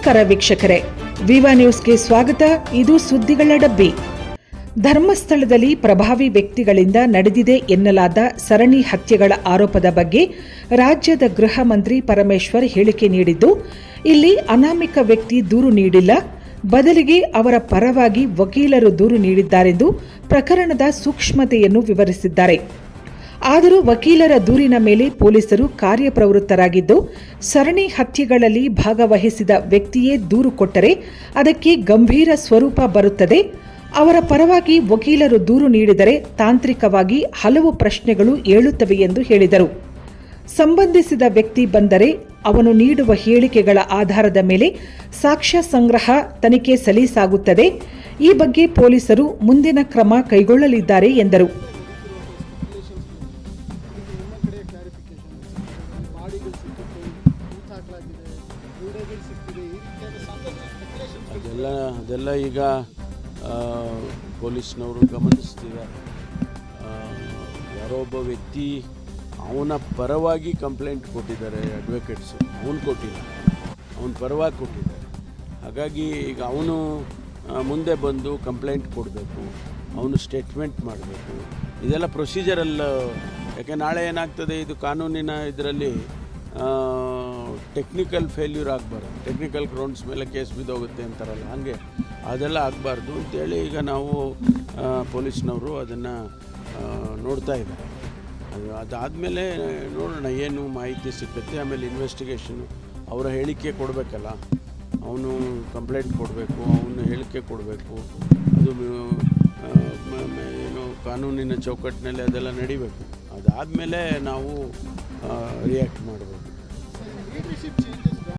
ನಮಸ್ಕಾರ ವೀಕ್ಷಕರೇ. ವಿವಾ ನ್ಯೂಸ್ಗೆ ಸ್ವಾಗತ. ಇದು ಸುದ್ದಿಗಳ ಡಬ್ಬಿ. ಧರ್ಮಸ್ಥಳದಲ್ಲಿ ಪ್ರಭಾವಿ ವ್ಯಕ್ತಿಗಳಿಂದ ನಡೆದಿದೆ ಎನ್ನಲಾದ ಸರಣಿ ಹತ್ಯೆಗಳ ಆರೋಪದ ಬಗ್ಗೆ ರಾಜ್ಯದ ಗೃಹ ಮಂತ್ರಿ ಪರಮೇಶ್ವರ್ ಹೇಳಿಕೆ ನೀಡಿದ್ದು, ಇಲ್ಲಿ ಅನಾಮಿಕ ವ್ಯಕ್ತಿ ದೂರು ನೀಡಿಲ್ಲ. ಬದಲಿಗೆ ಅವರ ಪರವಾಗಿ ವಕೀಲರು ದೂರು ನೀಡಿದ್ದಾರೆಂದು ಪ್ರಕರಣದ ಸೂಕ್ಷ್ಮತೆಯನ್ನು ವಿವರಿಸಿದ್ದಾರೆ. ಆದರೂ ವಕೀಲರ ದೂರಿನ ಮೇಲೆ ಪೊಲೀಸರು ಕಾರ್ಯಪ್ರವೃತ್ತರಾಗಿದ್ದು, ಸರಣಿ ಹತ್ಯೆಗಳಲ್ಲಿ ಭಾಗವಹಿಸಿದ ವ್ಯಕ್ತಿಯೇ ದೂರು ಕೊಟ್ಟರೆ ಅದಕ್ಕೆ ಗಂಭೀರ ಸ್ವರೂಪ ಬರುತ್ತದೆ. ಅವರ ಪರವಾಗಿ ವಕೀಲರು ದೂರು ನೀಡಿದರೆ ತಾಂತ್ರಿಕವಾಗಿ ಹಲವು ಪ್ರಶ್ನೆಗಳು ಏಳುತ್ತವೆ ಎಂದು ಹೇಳಿದರು. ಸಂಬಂಧಿಸಿದ ವ್ಯಕ್ತಿ ಬಂದರೆ ಅವನು ನೀಡುವ ಹೇಳಿಕೆಗಳ ಆಧಾರದ ಮೇಲೆ ಸಾಕ್ಷ್ಯ ಸಂಗ್ರಹ ತನಿಖೆ ಸಲೀಸಾಗುತ್ತದೆ. ಈ ಬಗ್ಗೆ ಪೊಲೀಸರು ಮುಂದಿನ ಕ್ರಮ ಕೈಗೊಳ್ಳಲಿದ್ದಾರೆ ಎಂದರು. ಊಟ ಅದೆಲ್ಲ ಅದೆಲ್ಲ ಈಗ ಪೊಲೀಸ್ನವರು ಗಮನಿಸ್ತಿದ್ದಾರೆ ಯಾರೋ ಒಬ್ಬ ವ್ಯಕ್ತಿ ಅವನ ಪರವಾಗಿ ಕಂಪ್ಲೇಂಟ್ ಕೊಟ್ಟಿದ್ದಾರೆ ಅಡ್ವೊಕೇಟ್ಸು ಅವನು ಕೊಟ್ಟಿಲ್ಲ. ಅವನ ಪರವಾಗಿ ಕೊಟ್ಟಿದ್ದಾರೆ. ಹಾಗಾಗಿ ಈಗ ಅವನು ಮುಂದೆ ಬಂದು ಕಂಪ್ಲೇಂಟ್ ಕೊಡಬೇಕು. ಅವನು ಸ್ಟೇಟ್ಮೆಂಟ್ ಮಾಡಬೇಕು. ಇದೆಲ್ಲ ಪ್ರೊಸೀಜರಲ್ಲ ಯಾಕೆ ನಾಳೆ ಏನಾಗ್ತದೆ? ಇದು ಕಾನೂನಿನ ಇದರಲ್ಲಿ ಟೆಕ್ನಿಕಲ್ ಫೇಲ್ಯೂರ್ ಆಗಬಾರ್ದು. ಟೆಕ್ನಿಕಲ್ ಗ್ರೌಂಡ್ಸ್ ಮೇಲೆ ಕೇಸ್ ಬಿದ್ದೋಗುತ್ತೆ ಅಂತಾರಲ್ಲ, ಹಾಗೆ ಅದೆಲ್ಲ ಆಗಬಾರ್ದು ಅಂತೇಳಿ ಈಗ ನಾವು ಪೊಲೀಸ್ನವರು ಅದನ್ನು ನೋಡ್ತಾ ಇದ್ದಾರೆ. ಅದು ಅದಾದಮೇಲೆ ನೋಡೋಣ ಏನು ಮಾಹಿತಿ ಸಿಕ್ಕತ್ತೆ. ಆಮೇಲೆ ಇನ್ವೆಸ್ಟಿಗೇಷನು ಅವರ ಹೇಳಿಕೆ ಕೊಡಬೇಕಲ್ಲ, ಅವನು ಕಂಪ್ಲೇಂಟ್ ಕೊಡಬೇಕು, ಅವನು ಹೇಳಿಕೆ ಕೊಡಬೇಕು, ಅದು ಏನು ಕಾನೂನಿನ ಚೌಕಟ್ಟಿನಲ್ಲಿ ಅದೆಲ್ಲ ನಡಿಬೇಕು. ಅದಾದಮೇಲೆ ನಾವು ರಿಯಾಕ್ಟ್ ಮಾಡ್ಬೋದು.